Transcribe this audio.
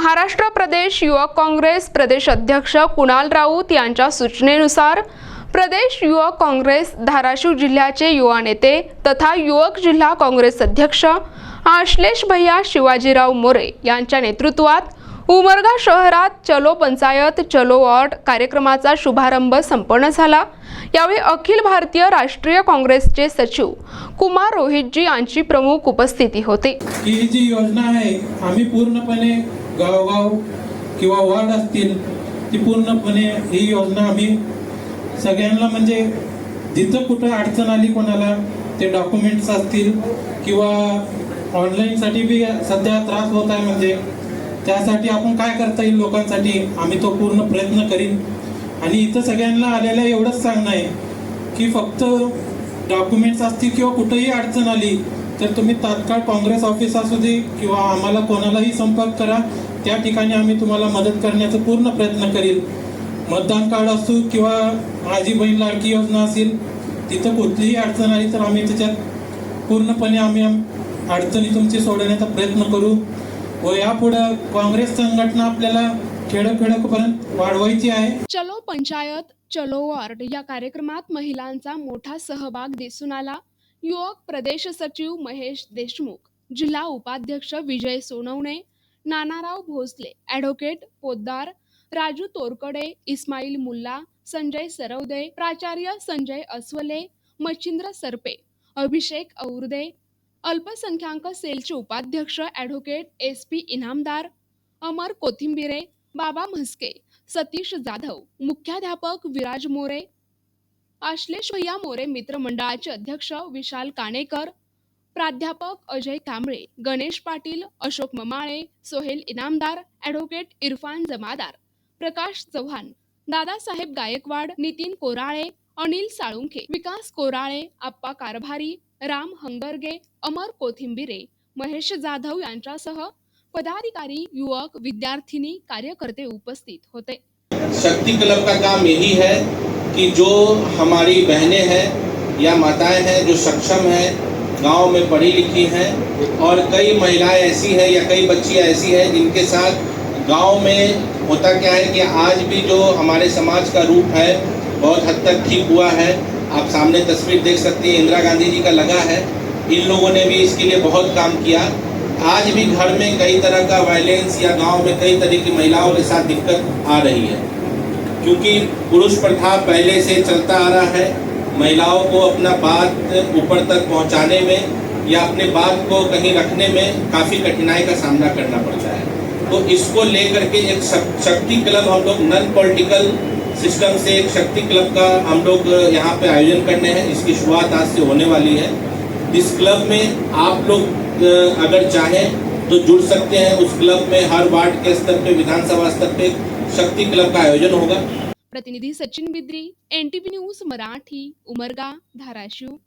महाराष्ट्र प्रदेश युवक काँग्रेस प्रदेश अध्यक्ष कुणाल राऊत यांच्या सूचनेनुसार प्रदेश युवक काँग्रेस धाराशिव जिल्ह्याचे युवा नेते तथा युवक जिल्हा काँग्रेस अध्यक्ष आश्लेष भैया शिवाजीराव मोरे यांच्या नेतृत्वात उमरगा शहरात चलो पंचायत चलो वॉर्ड कार्यक्रमाचा शुभारंभ संपन्न झाला. यावेळी अखिल भारतीय राष्ट्रीय काँग्रेसचे सचिव कुमार रोहितजी यांची प्रमुख उपस्थिती होती. ही जी योजना आहे आम्ही पूर्णपणे गावगाव किंवा वार्ड असतील ती पूर्णपणे ही योजना आम्ही सगळ्यांना म्हणजे जिथं कुठं अडचण आली कोणाला ते डॉक्युमेंट्स असतील किंवा ऑनलाईनसाठी बी सध्या त्रास होत आहे म्हणजे त्यासाठी आपण काय करता येईल लोकांसाठी आम्ही तो पूर्ण प्रयत्न करीन. आणि इथं सगळ्यांना आलेलं एवढंच सांगणं आहे की फक्त डॉक्युमेंट्स असतील किंवा कुठंही अडचण आली तर तुम्ही तात्काळ काँग्रेस ऑफिस असू दे किंवा आम्हाला कोणालाही संपर्क करा. त्या ठिकाणी आम्ही तुम्हाला मदत करण्याचा पूर्ण प्रयत्न करील. मतदान कार्ड असू किंवा माझी बहीण लाडकी योजना असेल तिथं कुठलीही अडचण आली तर आम्ही त्याच्यात पूर्णपणे आम्ही अडचणी तुमची सोडवण्याचा प्रयत्न करू व यापुढं काँग्रेस संघटना आपल्याला खेडोखेडोपर्यंत वाढवायची आहे. चलो पंचायत चलो वॉर्ड या कार्यक्रमात महिलांचा मोठा सहभाग दिसून आला. युवक प्रदेश सचिव महेश देशमुख जिल्हा उपाध्यक्ष विजय सोनवणे नानाराव भोसले ॲडव्होकेट पोद्दार राजू तोरकडे इस्माईल मुल्ला संजय सरवदे प्राचार्य संजय अस्वले मच्छिंद्र सरपे अभिषेक औरदे अल्पसंख्याक सेलचे उपाध्यक्ष advocate S P Inamdar Amar Kothimbire Baba Mhaske Satish Jadhav मुख्याध्यापक विराज मोरे आश्लेष भैया मोरे मित्रमंडळाचे अध्यक्ष विशाल काणेकर प्राध्यापक अजय कांबळे गणेश पाटील अशोक ममाळे सोहेल इनामदार ॲडव्होकेट इरफान जमादार प्रकाश चव्हाण दादासाहेब गायकवाड नितीन कोराळे अनिल साळुंखे विकास कोराळे आप्पा कारभारी राम हंगरगे अमर कोथिंबिरे महेश जाधव यांच्यासह पदाधिकारी युवक विद्यार्थिनी कार्यकर्ते उपस्थित होते. शक्ति क्लब का काम यही है कि जो हमारी बहनें हैं या माताएँ हैं जो सक्षम हैं, गाँव में पढ़ी लिखी हैं, और कई महिलाएँ ऐसी हैं या कई बच्चियाँ ऐसी हैं, जिनके साथ गाँव में होता क्या है कि आज भी जो हमारे समाज का रूप है, बहुत हद तक ठीक हुआ है। आप सामने तस्वीर देख सकते हैं, इंदिरा गांधी जी का लगा है। इन लोगों ने भी इसके लिए बहुत काम किया। आज भी घर में कई तरह का वायलेंस या गाँव में कई तरह की महिलाओं के साथ दिक्कत आ रही है। क्योंकि पुरुष प्रथा पहले से चलता आ रहा है, महिलाओं को अपना बात ऊपर तक पहुँचाने में या अपने बात को कहीं रखने में काफ़ी कठिनाई का सामना करना पड़ता है। तो इसको लेकर के एक शक्ति क्लब हम लोग, नन पॉलिटिकल सिस्टम से एक शक्ति क्लब का हम लोग यहाँ पे आयोजन करने हैं। इसकी शुरुआत आज से होने वाली है। इस क्लब में आप लोग, अगर चाहें तो जुड़ सकते हैं उस क्लब में, हर वार्ड के स्तर पे, विधानसभा स्तर पे शक्ति क्लब का आयोजन होगा। प्रतिनिधि Sachin Bidri N T news Marathi, Umarga, Dharashiv.